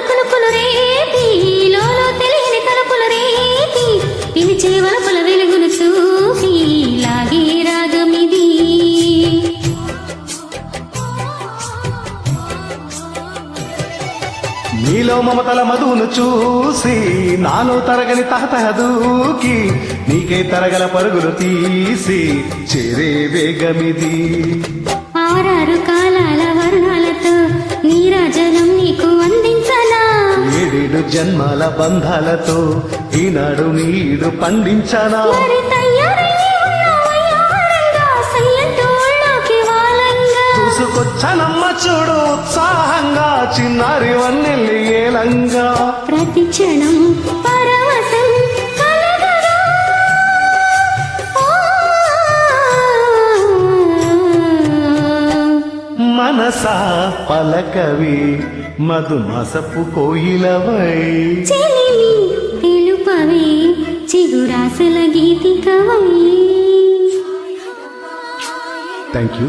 కునుకులు రేపి. లోలో తెలియని తలుపులు రేపి. పిలిచే వలపుల వెలుగును చూపి. లాగే రాగమిది. నీలో మమతల మధువును చూసి నాలో తరగని తహతహ దూకి నీకే తరగల పరుగులు తీసి చేరే వేగమిది. ఆరారు జన్మాల బంధాలతో ఈనాడు నీడు పండించనా? చూసుకొచ్చనమ్మ చూడు ఉత్సాహంగా చిన్నారి వన్నెల్లి ఏలంగా. ప్రతి క్షణం మనసా పలకవి మధుమసపు కోయిలవై చిగురాసల గీతికవై. Thank you